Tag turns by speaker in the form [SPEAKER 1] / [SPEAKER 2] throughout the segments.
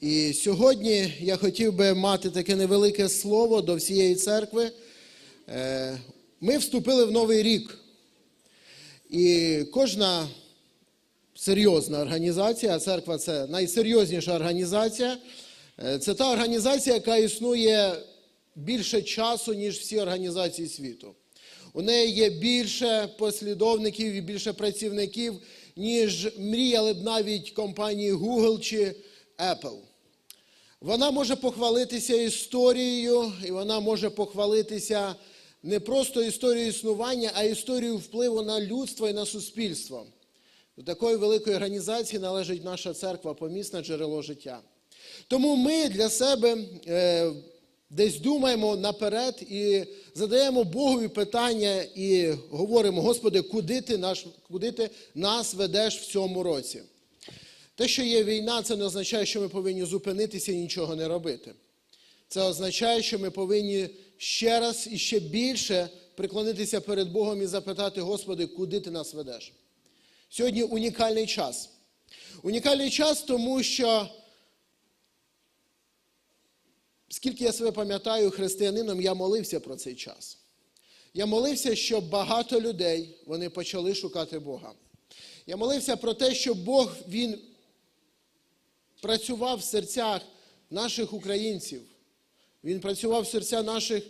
[SPEAKER 1] І сьогодні я хотів би мати таке невелике слово до всієї церкви. Е, Ми вступили в новий рік. І кожна серйозна організація, церква це найсерйозніша організація. е, Це та організація, яка існує більше часу, ніж всі організації світу. У неї є більше послідовників і більше працівників, ніж мріяли б навіть компанії Google чи Apple. Вона може похвалитися історією, і вона може похвалитися не просто історією існування, а історією впливу на людство і на суспільство. До такої великої організації належить наша церква помісне джерело життя. Тому ми для себе е, десь думаємо наперед і задаємо Богові питання і говоримо: Господи, куди ти, наш, куди ти нас ведеш в цьому році? Те, що є війна, це не означає, що ми повинні зупинитися і нічого не робити. Це означає, що ми повинні ще раз і ще більше приклонитися перед Богом і запитати, Господи, куди ти нас ведеш? Сьогодні унікальний час. Унікальний час, тому що, скільки я себе пам'ятаю християнином, я молився про цей час. Я молився, щоб багато людей вони почали шукати Бога. Я молився про те, щоб Бог Він працював в серцях наших українців. Він працював в серця наших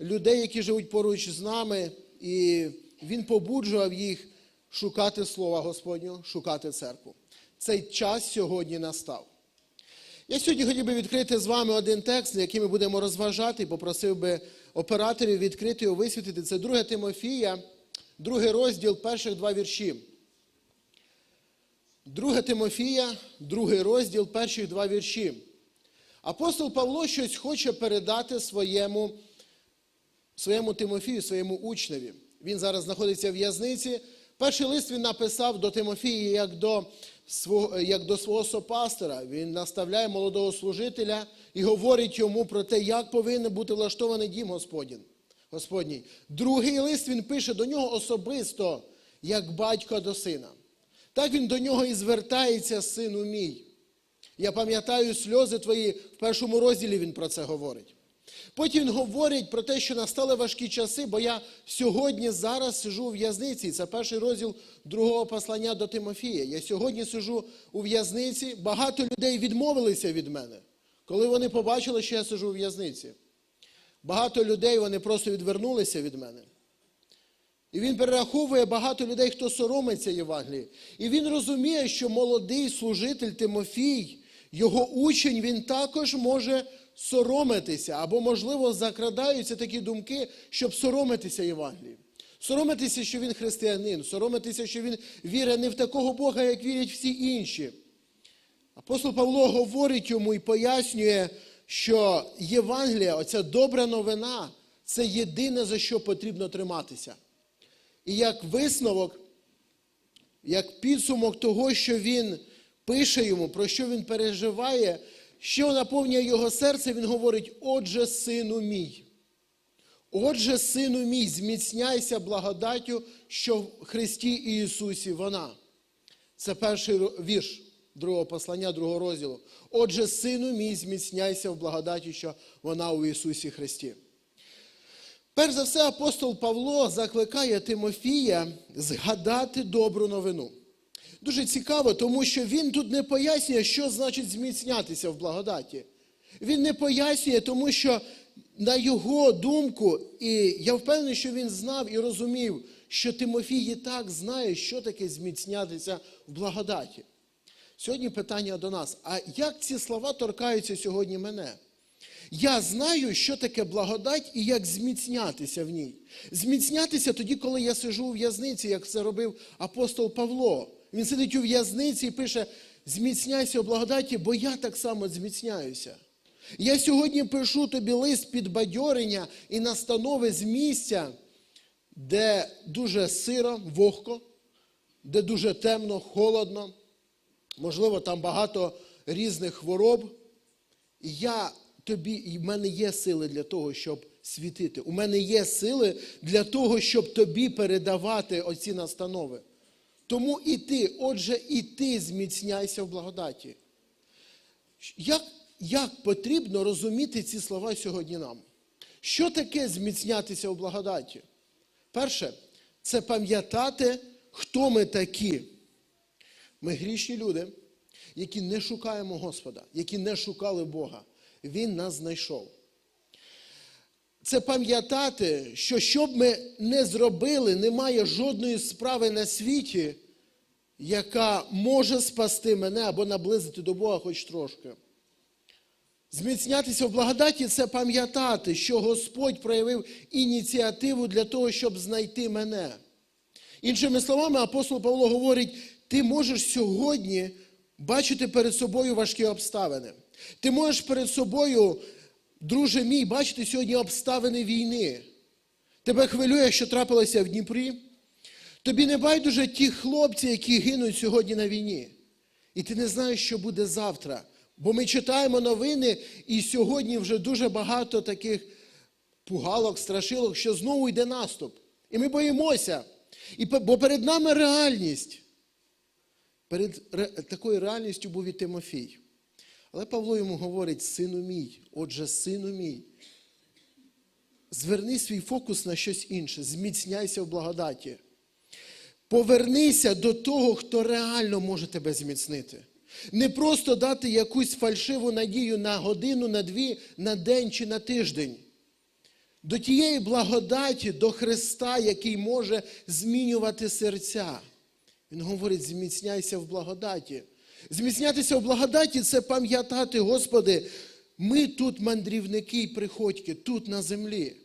[SPEAKER 1] людей, які живуть поруч з нами, і він побуджував їх шукати Слова Господнього, шукати церкву. Цей час сьогодні настав. Я сьогодні хотів би відкрити з вами один текст, який ми будемо розважати, попросив би операторів відкрити його висвітити. Це 2 Тимофія, другий розділ, перших два вірші. 2 Тимофія, другий розділ, перших два вірші. Апостол Павло щось хоче передати своєму, своєму Тимофію, своєму учневі. Він зараз знаходиться в в'язниці. Перший лист він написав до Тимофії як до свого, як до свого сопастора. Він наставляє молодого служителя і говорить йому про те, як повинен бути влаштований дім. Господній. Другий лист він пише до нього особисто, як батько до сина. Так він до нього і звертається, сину мій. Я пам'ятаю сльози твої, в першому розділі він про це говорить. Потім він говорить про те, що настали важкі часи, бо я сьогодні зараз сижу у в'язниці. Це перший розділ другого послання до Тимофія. Я сьогодні сижу у в'язниці. Багато людей відмовилися від мене, коли вони побачили, що я сижу у в'язниці. Багато людей вони просто відвернулися від мене. І він перераховує багато людей, хто соромиться Євангелії. І він розуміє, що молодий служитель Тимофій, його учень, він також може соромитися, або, можливо, закрадаються такі думки, щоб соромитися Євангелії. Соромитися, що він християнин, соромитися, що він вірить не в такого Бога, як вірять всі інші. Апостол Павло говорить йому і пояснює, що Євангелія, оця добра новина, це єдине, за що потрібно триматися. І як висновок, як підсумок того, що він пише йому, про що він переживає, що наповнює його серце, він говорить: Отже, сину мій. Отже, сину мій, зміцняйся благодаттю, що в Христі Ісусі вона. Це перший вірш другого послання, другого розділу. Отже, сину мій, зміцняйся в благодаті, що вона у Ісусі Христі. Перш за все, апостол Павло закликає Тимофія згадати добру новину. Дуже цікаво, тому що він тут не пояснює, що значить зміцнятися в благодаті. Він не пояснює, тому що, на його думку, і я впевнений, що він знав і розумів, що Тимофій і так знає, що таке зміцнятися в благодаті. Сьогодні питання до нас: а як ці слова торкаються сьогодні мене? Я знаю, що таке благодать і як зміцнятися в ній. Зміцнятися тоді, коли я сижу у в'язниці, як це робив апостол Павло. Він сидить у в'язниці і пише: зміцняйся у благодаті, бо я так само зміцняюся. Я сьогодні пишу тобі лист підбадьорення і настанови з місця, де дуже сиро, вогко, де дуже темно, холодно, можливо, там багато різних хвороб. Я тобі, і в мене є сили для того, щоб світити. У мене є сили для того, щоб тобі передавати оці настанови. Тому і ти, отже, і ти зміцняйся в благодаті. Як, як потрібно розуміти ці слова сьогодні нам? Що таке зміцнятися у благодаті? Перше, це пам'ятати, хто ми такі. Ми грішні люди, які не шукаємо Господа, які не шукали Бога. Він нас знайшов. Це пам'ятати, що що б ми не зробили, немає жодної справи на світі, яка може спасти мене або наблизити до Бога хоч трошки. Зміцнятися в благодаті це пам'ятати, що Господь проявив ініціативу для того, щоб знайти мене. Іншими словами, апостол Павло говорить: ти можеш сьогодні бачити перед собою важкі обставини. Ти можеш перед собою, друже мій, бачити сьогодні обставини війни. Тебе хвилює, що трапилося в Дніпрі. Тобі не байдуже ті хлопці, які гинуть сьогодні на війні. І ти не знаєш, що буде завтра. Бо ми читаємо новини, і сьогодні вже дуже багато таких пугалок, страшилок, що знову йде наступ. І ми боїмося. І, бо перед нами реальність. Перед такою реальністю був і Тимофій. Але Павло йому говорить: сину мій, отже, сину мій, зверни свій фокус на щось інше, зміцняйся в благодаті. Повернися до того, хто реально може тебе зміцнити. Не просто дати якусь фальшиву надію на годину, на дві, на день чи на тиждень. До тієї благодаті, до Христа, який може змінювати серця. Він говорить: зміцняйся в благодаті. Зміцнятися в благодаті це пам'ятати, Господи, ми тут мандрівники і приходьки, тут на землі.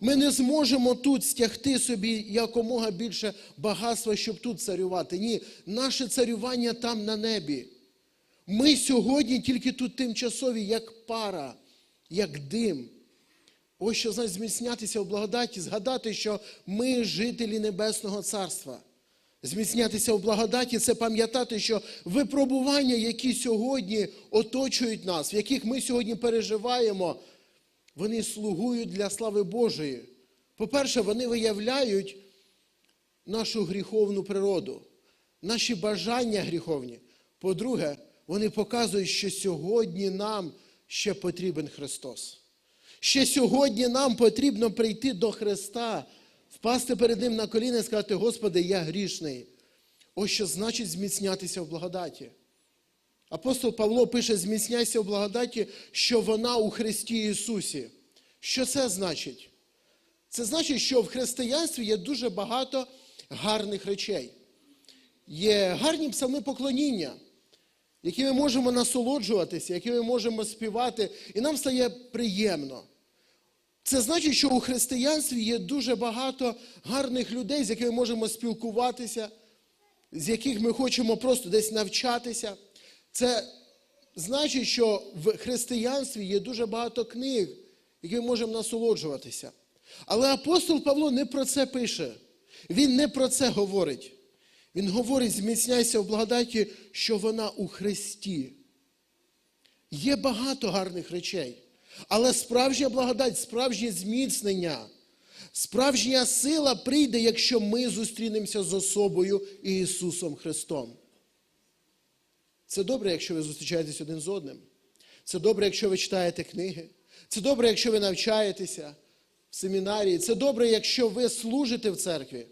[SPEAKER 1] Ми не зможемо тут стягти собі якомога більше багатства, щоб тут царювати. Ні, наше царювання там на небі. Ми сьогодні тільки тут тимчасові, як пара, як дим. Ось що значить зміцнятися в благодаті, згадати, що ми жителі Небесного Царства. Зміцнятися в благодаті це пам'ятати, що випробування, які сьогодні оточують нас, в яких ми сьогодні переживаємо, вони слугують для слави Божої. По-перше, вони виявляють нашу гріховну природу, наші бажання гріховні. По-друге, вони показують, що сьогодні нам ще потрібен Христос. Ще сьогодні нам потрібно прийти до Христа, впасти перед Ним на коліна і сказати, Господи, я грішний. Ось що значить зміцнятися в благодаті. Апостол Павло пише: зміцняйся в благодаті, що вона у Христі Ісусі. Що це значить? Це значить, що в християнстві є дуже багато гарних речей. Є гарні псалми поклоніння, які ми можемо насолоджуватися, які ми можемо співати, і нам стає приємно. Це значить, що у християнстві є дуже багато гарних людей, з якими ми можемо спілкуватися, з яких ми хочемо просто десь навчатися. Це значить, що в християнстві є дуже багато книг, які ми можемо насолоджуватися. Але апостол Павло не про це пише. Він не про це говорить. Він говорить, зміцняйся в благодаті, що вона у Христі. Є багато гарних речей. Але справжня благодать, справжнє зміцнення, справжня сила прийде, якщо ми зустрінемося з особою Ісусом Христом. Це добре, якщо ви зустрічаєтесь один з одним. Це добре, якщо ви читаєте книги. Це добре, якщо ви навчаєтеся в семінарії. Це добре, якщо ви служите в церкві.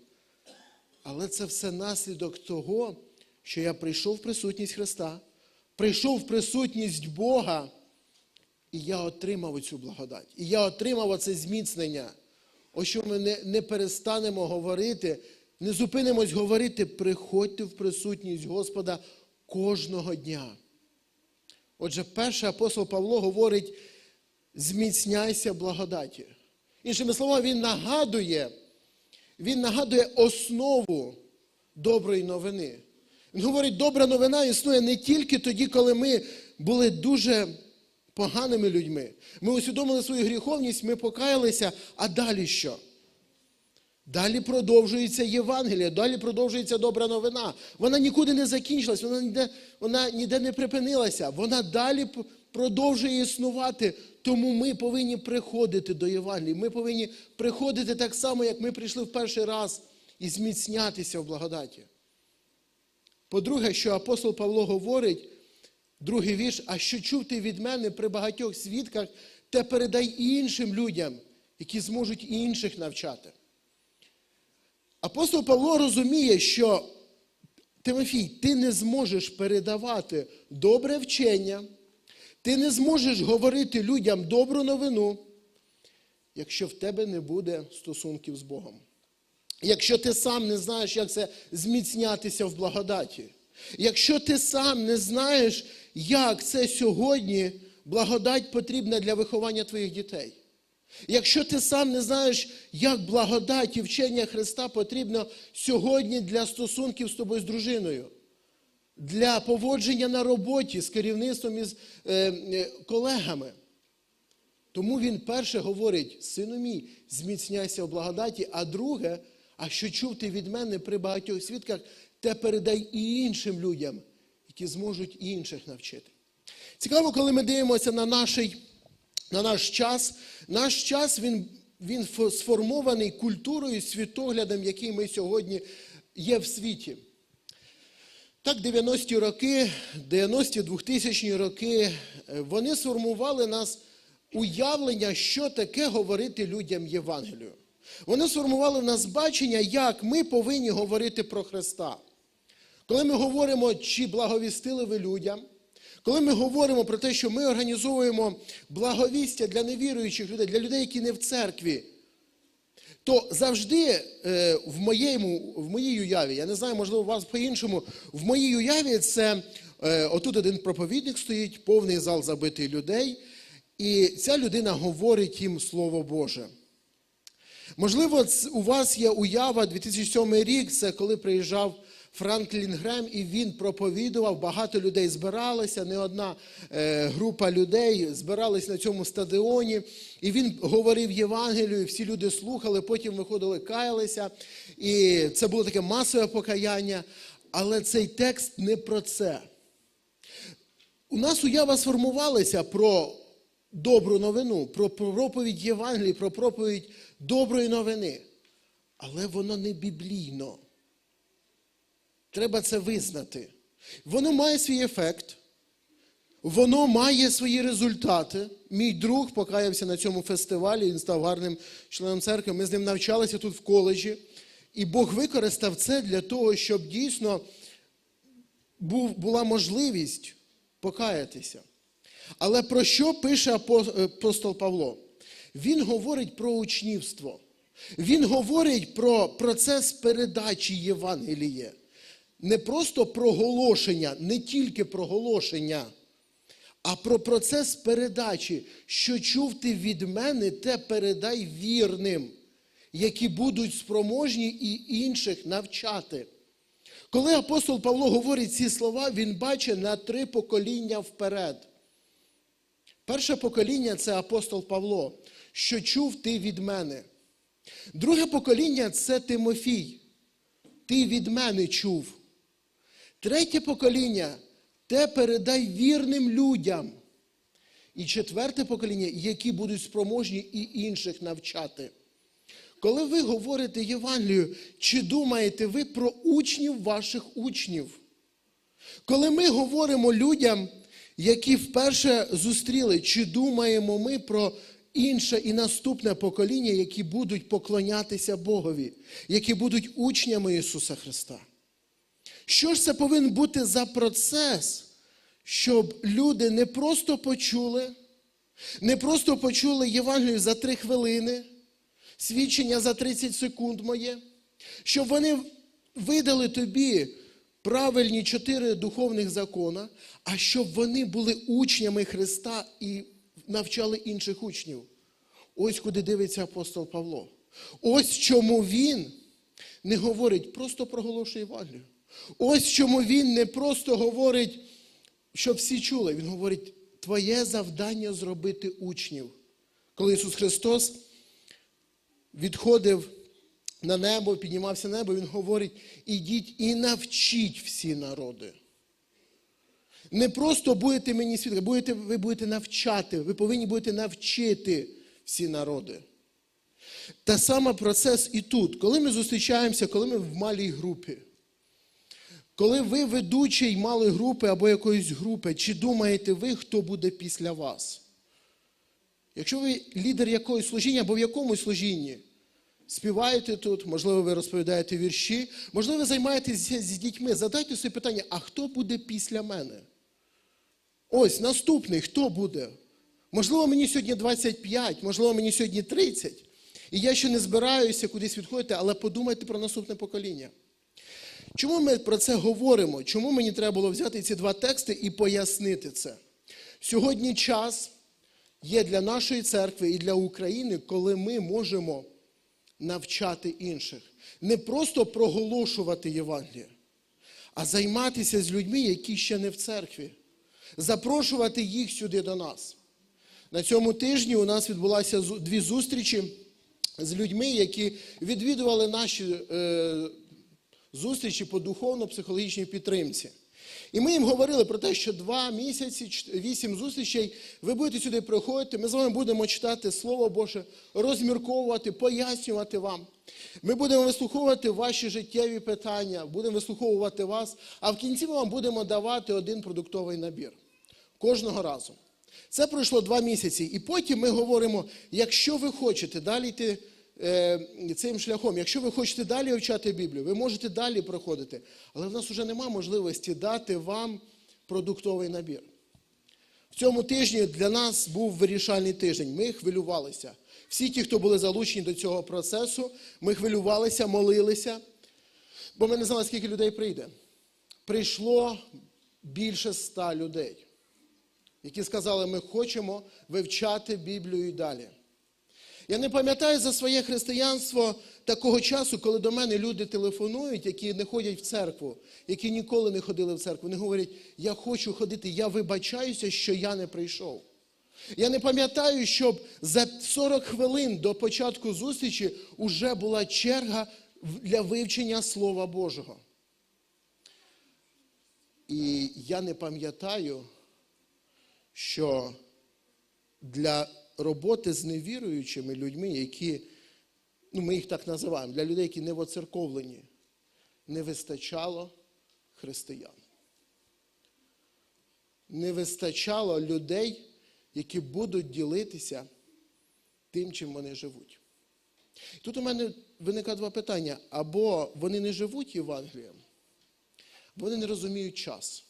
[SPEAKER 1] Але це все наслідок того, що я прийшов в присутність Христа, прийшов в присутність Бога, і я отримав цю благодать. І я отримав оце зміцнення. Ось що ми не, не перестанемо говорити, не зупинимось говорити, приходьте в присутність Господа кожного дня. Отже, перший апостол Павло говорить: зміцняйся благодаті. Іншими словами, він нагадує, він нагадує основу доброї новини. Він говорить, добра новина існує не тільки тоді, коли ми були дуже поганими людьми. Ми усвідомили свою гріховність, ми покаялися, а далі що? Далі продовжується Євангеліє, далі продовжується добра новина. Вона нікуди не закінчилась, вона ніде, вона ніде не припинилася. Вона далі продовжує існувати. Тому ми повинні приходити до Євангелії. Ми повинні приходити так само, як ми прийшли в перший раз, і зміцнятися в благодаті. По-друге, що апостол Павло говорить, Другий вірш, а що чув ти від мене при багатьох свідках, те передай іншим людям, які зможуть інших навчати. Апостол Павло розуміє, що Тимофій, ти не зможеш передавати добре вчення, ти не зможеш говорити людям добру новину, якщо в тебе не буде стосунків з Богом. Якщо ти сам не знаєш, як це зміцнятися в благодаті. Якщо ти сам не знаєш, як це сьогодні благодать потрібна для виховання твоїх дітей. Якщо ти сам не знаєш, як благодать і вчення Христа потрібно сьогодні для стосунків з тобою з дружиною, для поводження на роботі з керівництвом і з е, е, колегами. Тому він перше говорить, сину мій, зміцняйся в благодаті, а друге, а що чув ти від мене при багатьох свідках, те передай і іншим людям, які зможуть і інших навчити. Цікаво, коли ми дивимося на наш, на наш час. Наш час він, він сформований культурою, світоглядом, який ми сьогодні є в світі. Так, 90-ті роки, 90-ті 2000-ні роки, е, вони сформували нас уявлення, що таке говорити людям Євангелію. Вони сформували в нас бачення, як ми повинні говорити про Христа. Коли ми говоримо, чи благовістили ви людям, коли ми говоримо про те, що ми організовуємо благовістя для невіруючих людей, для людей, які не в церкві, то завжди е, в, моєму, в моїй уяві, я не знаю, можливо, у вас по-іншому, в моїй уяві це е, отут один проповідник стоїть, повний зал забитий людей, і ця людина говорить їм Слово Боже. Можливо, у вас є уява 2007 рік, це коли приїжджав Франклін Грем, і він проповідував, багато людей збиралося, не одна е, група людей збирались на цьому стадіоні, і він говорив Євангелію, всі люди слухали, потім виходили, каялися, і це було таке масове покаяння. Але цей текст не про це. У нас уява сформувалася про добру новину, про проповідь Євангелії, про проповідь доброї новини. Але воно не біблійно. Треба це визнати. Воно має свій ефект, воно має свої результати. Мій друг покаявся на цьому фестивалі, він став гарним членом церкви. Ми з ним навчалися тут в коледжі. І Бог використав це для того, щоб дійсно був, була можливість покаятися. Але про що пише апо- апостол Павло? Він говорить про учнівство. Він говорить про процес передачі Євангелія. Не просто проголошення, не тільки проголошення, а про процес передачі. Що чув ти від мене, те передай вірним, які будуть спроможні і інших навчати. Коли апостол Павло говорить ці слова, він бачить на три покоління вперед. Перше покоління це апостол Павло, що чув ти від мене. Друге покоління це Тимофій. Ти від мене чув. Третє покоління те передай вірним людям. І четверте покоління, які будуть спроможні і інших навчати. Коли ви говорите Євангелію, чи думаєте ви про учнів ваших учнів? Коли ми говоримо людям, які вперше зустріли, чи думаємо ми про інше і наступне покоління, які будуть поклонятися Богові, які будуть учнями Ісуса Христа? Що ж це повинен бути за процес, щоб люди не просто почули, не просто почули Євангелію за три хвилини, свідчення за 30 секунд моє, щоб вони видали тобі правильні чотири духовних закона, а щоб вони були учнями Христа і навчали інших учнів. Ось куди дивиться апостол Павло. Ось чому він не говорить, просто проголошує Євангелію. Ось чому він не просто говорить, щоб всі чули. Він говорить, твоє завдання зробити учнів. Коли Ісус Христос відходив на небо, піднімався на небо, Він говорить, ідіть і навчіть всі народи. Не просто будете мені свідками, будете, ви будете навчати, ви повинні будете навчити всі народи. Та саме процес і тут, коли ми зустрічаємося, коли ми в малій групі, Коли ви ведучий мали групи або якоїсь групи, чи думаєте ви, хто буде після вас? Якщо ви лідер якогось служіння або в якомусь служінні, співаєте тут, можливо, ви розповідаєте вірші, можливо, ви займаєтесь з, з дітьми, задайте собі питання, а хто буде після мене? Ось наступний, хто буде? Можливо, мені сьогодні 25, можливо, мені сьогодні 30. І я ще не збираюся кудись відходити, але подумайте про наступне покоління. Чому ми про це говоримо? Чому мені треба було взяти ці два тексти і пояснити це? Сьогодні час є для нашої церкви і для України, коли ми можемо навчати інших. Не просто проголошувати Євангеліє, а займатися з людьми, які ще не в церкві, запрошувати їх сюди до нас. На цьому тижні у нас відбулося зу- дві зустрічі з людьми, які відвідували наші е, зустрічі по духовно-психологічній підтримці. І ми їм говорили про те, що два місяці, вісім зустрічей, ви будете сюди приходити, ми з вами будемо читати Слово Боже, розмірковувати, пояснювати вам. Ми будемо вислуховувати ваші життєві питання, будемо вислуховувати вас, а в кінці ми вам будемо давати один продуктовий набір. Кожного разу. Це пройшло два місяці. І потім ми говоримо: якщо ви хочете далі йти цим шляхом, якщо ви хочете далі вивчати Біблію, ви можете далі проходити. Але в нас вже немає можливості дати вам продуктовий набір. В цьому тижні для нас був вирішальний тиждень. Ми хвилювалися. Всі ті, хто були залучені до цього процесу, ми хвилювалися, молилися, бо ми не знали, скільки людей прийде. Прийшло більше ста людей які сказали, ми хочемо вивчати Біблію і далі. Я не пам'ятаю за своє християнство такого часу, коли до мене люди телефонують, які не ходять в церкву, які ніколи не ходили в церкву. Вони говорять, я хочу ходити, я вибачаюся, що я не прийшов. Я не пам'ятаю, щоб за 40 хвилин до початку зустрічі вже була черга для вивчення Слова Божого. І я не пам'ятаю, що для роботи з невіруючими людьми, які, ну ми їх так називаємо, для людей, які не воцерковлені, не вистачало християн. Не вистачало людей, які будуть ділитися тим, чим вони живуть. Тут у мене виникає два питання: або вони не живуть Євангелієм, або вони не розуміють час.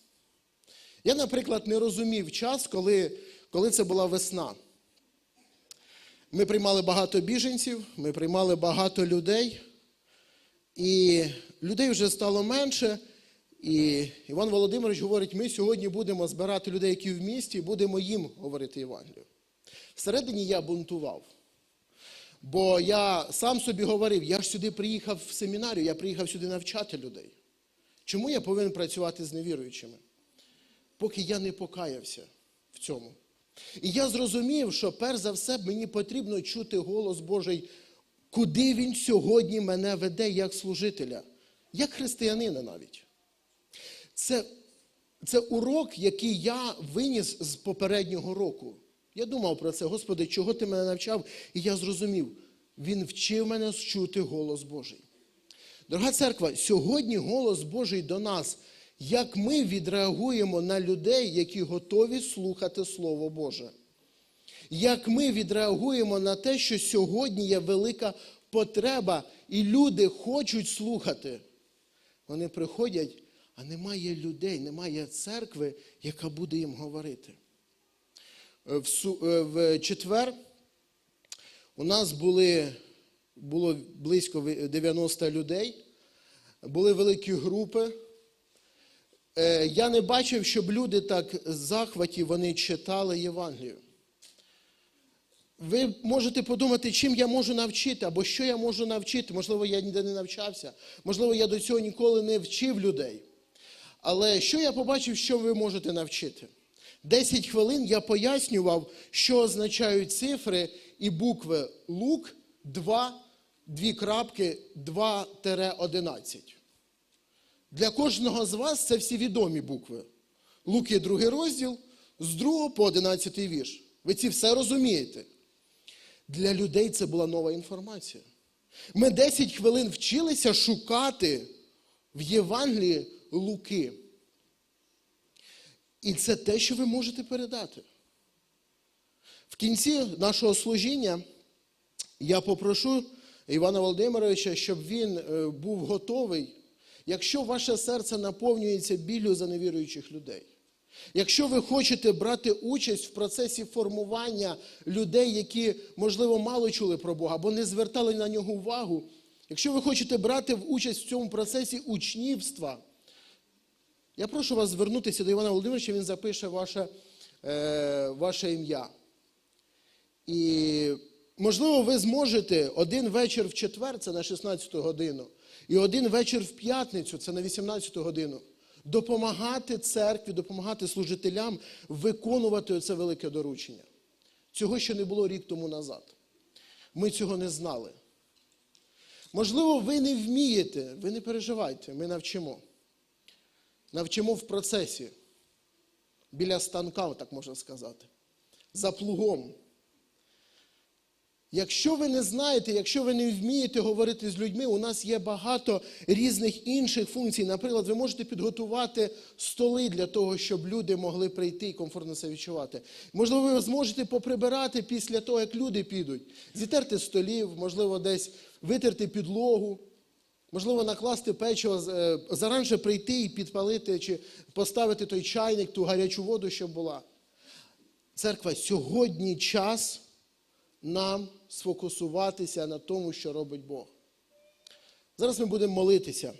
[SPEAKER 1] Я, наприклад, не розумів час, коли, коли це була весна. Ми приймали багато біженців, ми приймали багато людей, і людей вже стало менше. І Іван Володимирович говорить, ми сьогодні будемо збирати людей, які в місті, будемо їм говорити Євангелію. Всередині я бунтував. Бо я сам собі говорив, я ж сюди приїхав в семінарію, я приїхав сюди навчати людей. Чому я повинен працювати з невіруючими? поки я не покаявся в цьому. І я зрозумів, що перш за все мені потрібно чути голос Божий, куди він сьогодні мене веде як служителя, як християнина навіть. Це, це урок, який я виніс з попереднього року. Я думав про це, Господи, чого ти мене навчав? І я зрозумів, Він вчив мене чути голос Божий. Дорога церква, сьогодні голос Божий до нас, як ми відреагуємо на людей, які готові слухати Слово Боже. Як ми відреагуємо на те, що сьогодні є велика потреба, і люди хочуть слухати. Вони приходять, а немає людей, немає церкви, яка буде їм говорити. Е, е, в четвер у нас були, було близько 90 людей, були великі групи. Е, Я не бачив, щоб люди так з захваті вони читали Євангелію. Ви можете подумати, чим я можу навчити, або що я можу навчити. Можливо, я ніде не навчався, можливо, я до цього ніколи не вчив людей. Але що я побачив, що ви можете навчити? Десять хвилин я пояснював, що означають цифри і букви Лук 2, дві крапки, 2-11. Для кожного з вас це всі відомі букви. Луки другий розділ з 2 по 11 вірш. Ви ці все розумієте. Для людей це була нова інформація. Ми 10 хвилин вчилися шукати в Євангелії Луки. І це те, що ви можете передати. В кінці нашого служіння я попрошу Івана Володимировича, щоб він е, був готовий, якщо ваше серце наповнюється біллю за невіруючих людей. Якщо ви хочете брати участь в процесі формування людей, які, можливо, мало чули про Бога або не звертали на нього увагу, якщо ви хочете брати участь в цьому процесі учнівства, я прошу вас звернутися до Івана Володимировича, він запише ваше, е, ваше ім'я. І, можливо, ви зможете один вечір в четвер, це на 16 годину, і один вечір в п'ятницю, це на 18 годину, допомагати церкві, допомагати служителям виконувати це велике доручення. Цього ще не було рік тому назад. Ми цього не знали. Можливо, ви не вмієте, ви не переживайте, ми навчимо. Навчимо в процесі, біля станка, так можна сказати, за плугом. Якщо ви не знаєте, якщо ви не вмієте говорити з людьми, у нас є багато різних інших функцій. Наприклад, ви можете підготувати столи для того, щоб люди могли прийти і комфортно себе відчувати. Можливо, ви зможете поприбирати після того, як люди підуть, зітерти столів, можливо, десь витерти підлогу, можливо, накласти печиво, е, заранше прийти і підпалити чи поставити той чайник, ту гарячу воду, щоб була. Церква, сьогодні час нам сфокусуватися на тому, що робить Бог. Зараз ми будемо молитися.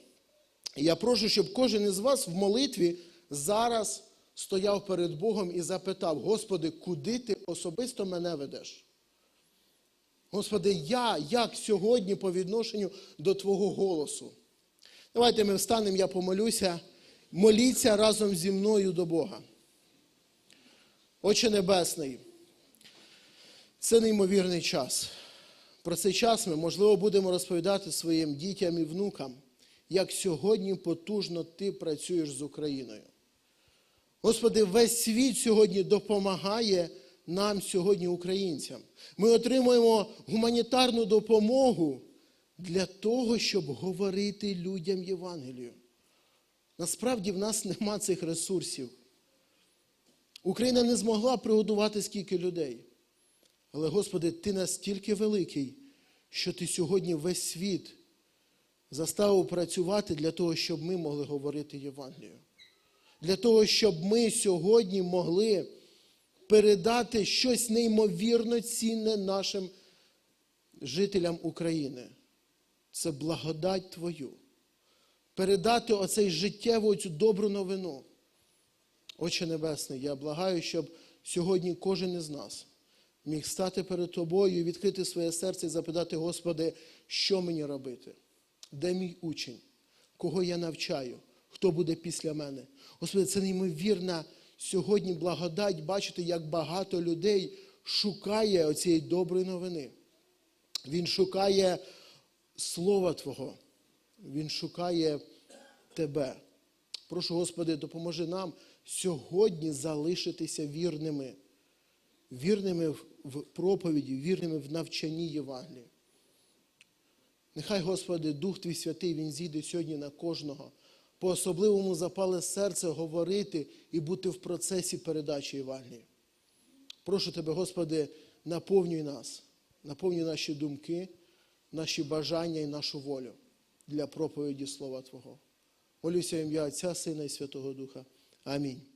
[SPEAKER 1] Я прошу, щоб кожен із вас в молитві зараз стояв перед Богом і запитав: Господи, куди ти особисто мене ведеш? Господи, я як сьогодні по відношенню до Твого голосу? Давайте ми встанемо, я помолюся. Моліться разом зі мною до Бога. Отче Небесний. Це неймовірний час. Про цей час ми, можливо, будемо розповідати своїм дітям і внукам, як сьогодні потужно ти працюєш з Україною. Господи, весь світ сьогодні допомагає нам сьогодні, українцям. Ми отримуємо гуманітарну допомогу для того, щоб говорити людям Євангелію. Насправді в нас нема цих ресурсів. Україна не змогла пригодувати скільки людей. Але, Господи, Ти настільки великий, що Ти сьогодні весь світ заставив працювати для того, щоб ми могли говорити Євангелію. Для того, щоб ми сьогодні могли передати щось неймовірно цінне нашим жителям України. Це благодать Твою. Передати оцей життєву цю добру новину. Отче Небесний, я благаю, щоб сьогодні кожен із нас міг стати перед тобою, відкрити своє серце і запитати, Господи, що мені робити? Де мій учень? Кого я навчаю? Хто буде після мене? Господи, це неймовірна сьогодні благодать бачити, як багато людей шукає оцієї доброї новини. Він шукає Слова Твого. Він шукає Тебе. Прошу, Господи, допоможи нам сьогодні залишитися вірними, вірними в проповіді, вірними в навчанні Євангелії. Нехай, Господи, Дух Твій Святий, Він зійде сьогодні на кожного, по особливому запале серце говорити і бути в процесі передачі Євангелії. Прошу Тебе, Господи, наповнюй нас, наповнюй наші думки, наші бажання і нашу волю для проповіді Слова Твого. Молюся ім'я Отця, Сина і Святого Духа. Амінь.